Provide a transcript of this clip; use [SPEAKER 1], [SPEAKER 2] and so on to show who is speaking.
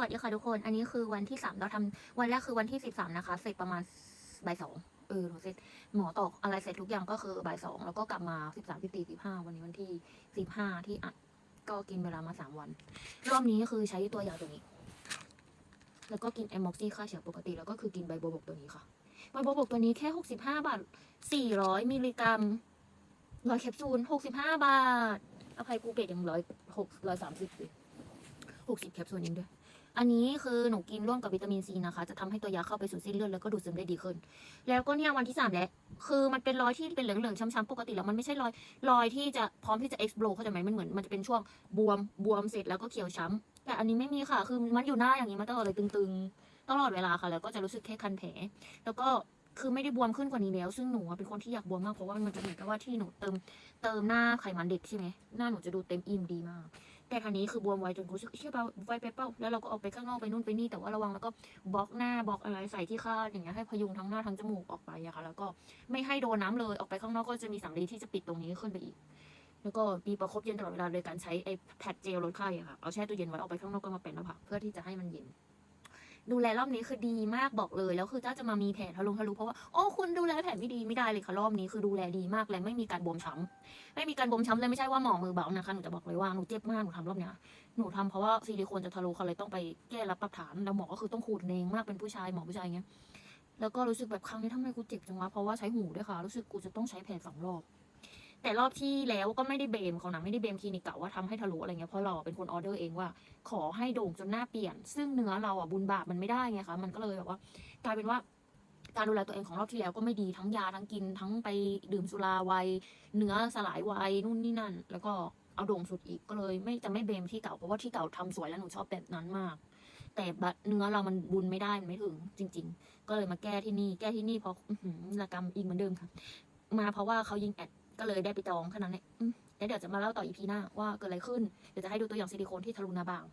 [SPEAKER 1] วัสดีค่ะทุกคน อันนี้คือวันที่สามเราทำวันแรกคือวันที่สิบสามนะคะ เสร็จประมาณบ่ายสองเออหนูเสร็จหมอตอกอะไรเสร็จทุกอย่างก็คือบ่ายสองแล้วก็กลับมาสิบสามสิบสี่สิบห้าวันนี้วันที่สิบห้าที่อัดก็กินเวลามาสามวัน รอบนี้คือใช้ตัวยาตัวนี้ แล้วก็กินแอมม็อกซี่ฆ่าเชื้อปกติ แล้วก็คือกินใบโบบกตัวนี้ค่ะ ใบโบบกตัวนี้แค่หกสิบห้าบาทสี่ร้อยมิลลิกรัมร้อยแคปซูลหกสิบห้าบาทอภัยภูเก็ตยังร้อยหกร้อยสามสิบเลยหกสิบแคปซูลเองด้วย อันนี้คือหนูกินร่วมกับวิตามินซีนะคะ จะทำให้ตัวยาเข้าไปสู่เส้นเลือดแล้วก็ดูดซึมได้ดีขึ้น แล้วก็เนี่ยวันที่สามแล้วคือมันเป็นรอยที่เป็นเหลืองๆช้ำๆปกติแล้วมันไม่ใช่รอยรอยที่จะพร้อมที่จะ explode เข้าใจไหมมันเหมือนมันจะเป็นช่วงบวมบวมเสร็จแล้วก็เขียวช้ำแต่อันนี้ไม่มีค่ะ คือมันอยู่หน้าอย่างนี้มาตลอดเลยตึงๆ ตลอดเวลาค่ะ แล้วก็จะรู้สึกแค่คันแผล แล้วก็คือไม่ได้บวมขึ้นกว่านี้แล้ว ซึ่งหนูเป็นคนที่อยากบวมมากเพราะว่ามันจะเหมือนกับว่าที่หนูเติมเติมหน้าไขมันเด็กใช่ไหมหน้าหนูจะดูเต็มอิ่มดีมาก แต่ครั้นี้คือบวมไวจนกูรู้สึกเชื่อเปล่าไวไปเป้าแล้วเราก็ออกไปข้างนอกไปนู่นไปนี่แต่ว่าระวังแล้วก็บล็อกหน้าบล็อกอะไรใส่ที่คาดอย่างเงี้ยให้พยุงทั้งหน้าทั้งจมูกออกไปอะค่ะแล้วก็ไม่ให้โดนน้ำเลยออกไปข้างนอกก็จะมีสำลีที่จะปิดตรงนี้ขึ้นไปอีก แล้วก็มีประคบเย็นตลอดเวลาโดยการใช้ไอ้แพดเจลลดไข้อะค่ะเอาแช่ตู้เย็นไว้ออกไปข้างนอกก็มาเป็นแล้วค่ะเพื่อที่จะให้มันเย็น ดูแลรอบนี้คือดีมากบอกเลยแล้วคือเจ้าจะมามีแผลทะลุทะลุเพราะว่าโอ้คุณดูแลแผลไม่ดีไม่ได้เลยค่ะรอบนี้คือดูแลดีมากและไม่มีการบวมช้ำไม่มีการบวมช้ำเลยไม่ใช่ว่าหมอมือเบานะคะหนูจะบอกเลยว่าหนูเจ็บมากหนูทำรอบเนี้ยหนูทำเพราะว่าซิลิโคนจะทะลุเขาเลยต้องไปแก้รับประฐานแล้วหมอก็คือต้องขูดเองมากเป็นผู้ชายหมอผู้ชายอย่างเงี้ยแล้วก็รู้สึกแบบครั้งนี้ทำไมกูเจ็บจังวะเพราะว่าใช้หูด้วยค่ะ รู้สึกกูจะต้องใช้แผลสองรอบ แต่รอบที่แล้วก็ไม่ได้เบมเขานะไม่ได้เบมคลินิกเก่าว่าทำให้ทะลุอะไรเงี้ยเพราะเราอเป็นคนออเดอร์เองว่า ขอให้โด่งจนหน้าเปลี่ยน ซึ่งเนื้อเราอะบุญบาปมันไม่ได้ไงคะมันก็เลยแบบว่ากลายเป็นว่าการดูแลตัวเองของรอบที่แล้วก็ไม่ดีทั้งยาทั้งกินทั้งไปดื่มสุราไวเนื้อสลายไวนู่นนี่นั่น แล้วก็เอาโด่งสุดอีกก็เลยไม่จะไม่เบมที่เก่าเพราะว่าที่เก่าทำสวยแล้วหนูชอบแบบนั้นมาก แต่เนื้อเรามันบุญไม่ได้มันไม่ถึง จริง ๆ ก็เลยมาแก้ที่นี่ แก้ที่นี่เพราะอืหือระกรรมอีกเหมือนเดิมค่ะ มาเพราะว่าเขายิงแอด ก็เลยได้ไปจองแค่นั้นเองแล้วเดี๋ยวจะมาเล่าต่ออีพีหน้าว่าเกิดอะไรขึ้น เดี๋ยวจะให้ดูตัวอย่างซิลิโคนที่ทะลุหน้าบาง